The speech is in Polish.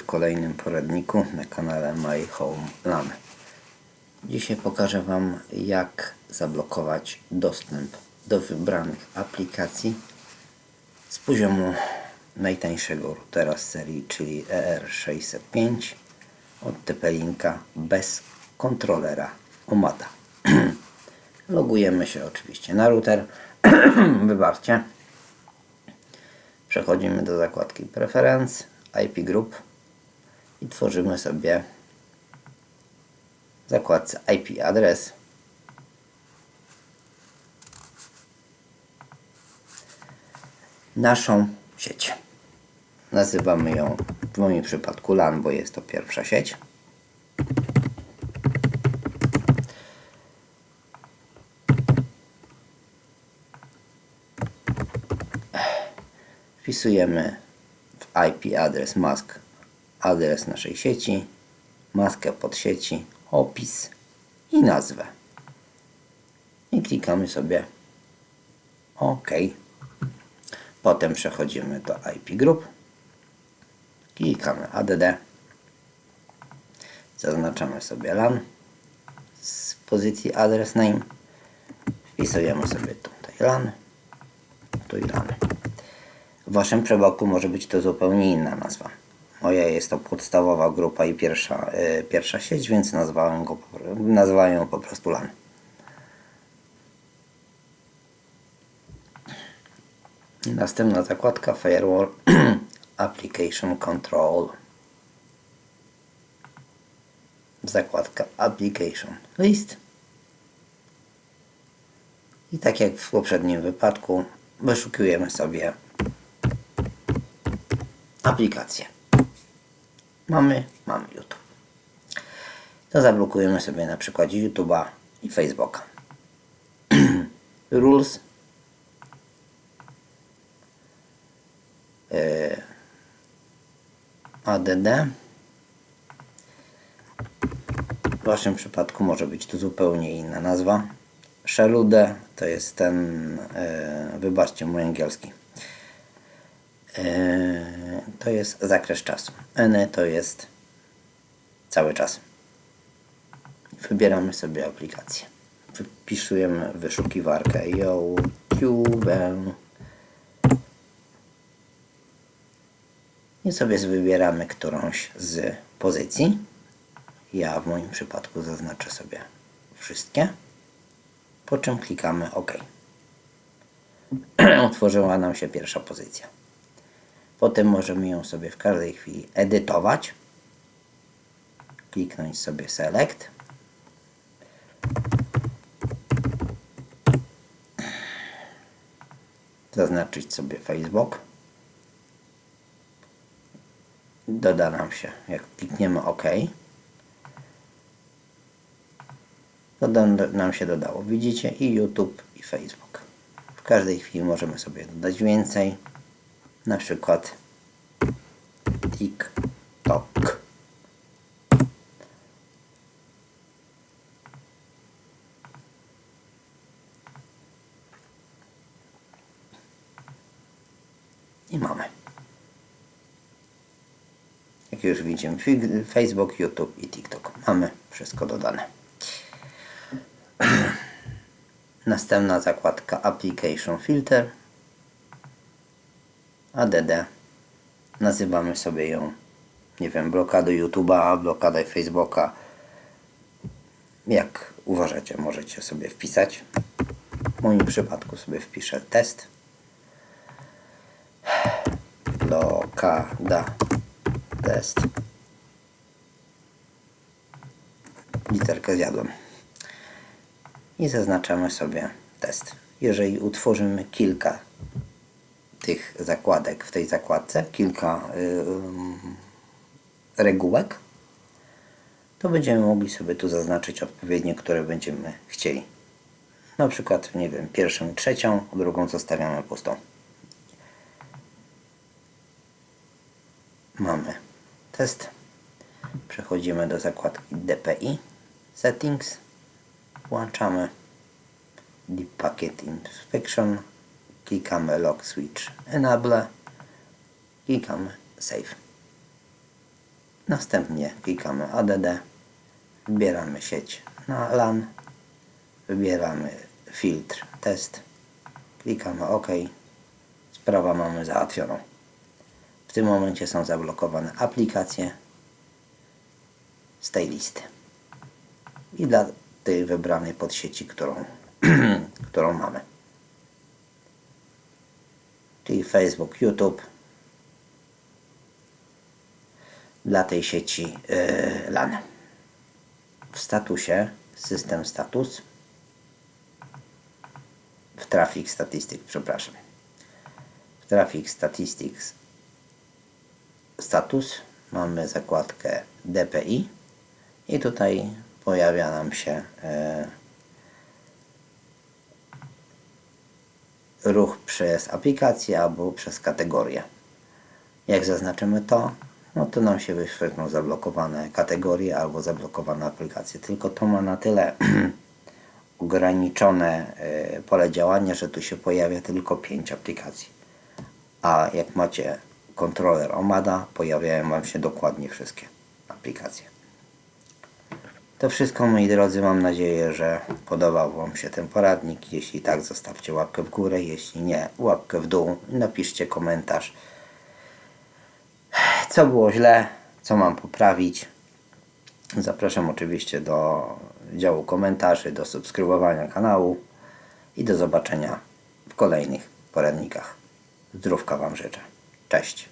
w kolejnym poradniku na kanale My Home LAN. Dzisiaj pokażę Wam jak zablokować dostęp do wybranych aplikacji z poziomu najtańszego routera z serii, czyli ER605 od TP-Linka bez kontrolera OMADA. Logujemy się oczywiście na router. Wybaczcie. Przechodzimy do zakładki Preference, IP Group i tworzymy sobie w zakładce IP adres naszą sieć. Nazywamy ją w moim przypadku LAN, bo jest to pierwsza sieć. Wpisujemy w IP adres mask adres naszej sieci, maskę pod sieci, opis i nazwę. I klikamy sobie OK. Potem przechodzimy do IP Group. Klikamy ADD. Zaznaczamy sobie LAN z pozycji adres name. Wpisujemy sobie tutaj LAN. Tu i LAN. W Waszym przypadku może być to zupełnie inna nazwa. Moja jest to podstawowa grupa i pierwsza, yy, pierwsza sieć, więc nazwałem, go, nazwałem ją po prostu LAN. Następna zakładka Firewall Application Control. Zakładka Application List. I tak jak w poprzednim wypadku, wyszukiwujemy sobie aplikację. Mamy, mamy YouTube. To zablokujemy sobie na przykładzie YouTube'a i Facebooka. Rules. Yy, ADD. W Waszym przypadku może być to zupełnie inna nazwa. Szelude to jest ten, yy, wybaczcie mój angielski. Yy, to jest zakres czasu. N to jest cały czas. Wybieramy sobie aplikację. Wpisujemy wyszukiwarkę YouTube i sobie wybieramy którąś z pozycji. Ja w moim przypadku zaznaczę sobie wszystkie, po czym klikamy OK. Otworzyła nam się pierwsza pozycja. Potem możemy ją sobie w każdej chwili edytować. Kliknąć sobie Select. Zaznaczyć sobie Facebook. Doda nam się, jak klikniemy OK. Doda nam się dodało. Widzicie i YouTube i Facebook. W każdej chwili możemy sobie dodać więcej na przykład TikTok. I mamy. Jak już widzimy, Facebook, YouTube i TikTok. Mamy wszystko dodane. Następna zakładka Application Filter. ADD. Nazywamy sobie ją, nie wiem, blokady YouTube'a, blokada Facebooka. Jak uważacie, możecie sobie wpisać. W moim przypadku sobie wpiszę test. Blokada test. Literkę zjadłem. I zaznaczamy sobie test. Jeżeli utworzymy kilka tych zakładek w tej zakładce, kilka yy, regułek, to będziemy mogli sobie tu zaznaczyć odpowiednie, które będziemy chcieli. Na przykład, nie wiem, pierwszą, trzecią, drugą zostawiamy pustą. Mamy test. Przechodzimy do zakładki DPI, Settings, włączamy Deep Packet Inspection, klikamy Lock Switch Enable, klikamy Save. Następnie klikamy ADD, wybieramy sieć na LAN, wybieramy filtr test, klikamy OK, sprawa mamy załatwioną. W tym momencie są zablokowane aplikacje z tej listy i dla tej wybranej podsieci, którą, którą mamy. Czyli Facebook, YouTube dla tej sieci yy, LAN. W statusie system status w Traffic Statistics, przepraszam. W Traffic Statistics status mamy zakładkę DPI i tutaj pojawia nam się e, ruch przez aplikację albo przez kategorię. Jak zaznaczymy to, no to nam się wyświetlą zablokowane kategorie albo zablokowane aplikacje. Tylko to ma na tyle ograniczone e, pole działania, że tu się pojawia tylko 5 aplikacji. A jak macie kontroler Omada, pojawiają Wam się dokładnie wszystkie aplikacje. To wszystko moi drodzy, mam nadzieję, że podobał Wam się ten poradnik. Jeśli tak, zostawcie łapkę w górę, jeśli nie, łapkę w dół. Napiszcie komentarz, co było źle, co mam poprawić. Zapraszam oczywiście do działu komentarzy, do subskrybowania kanału i do zobaczenia w kolejnych poradnikach. Zdrówka Wam życzę. Cześć.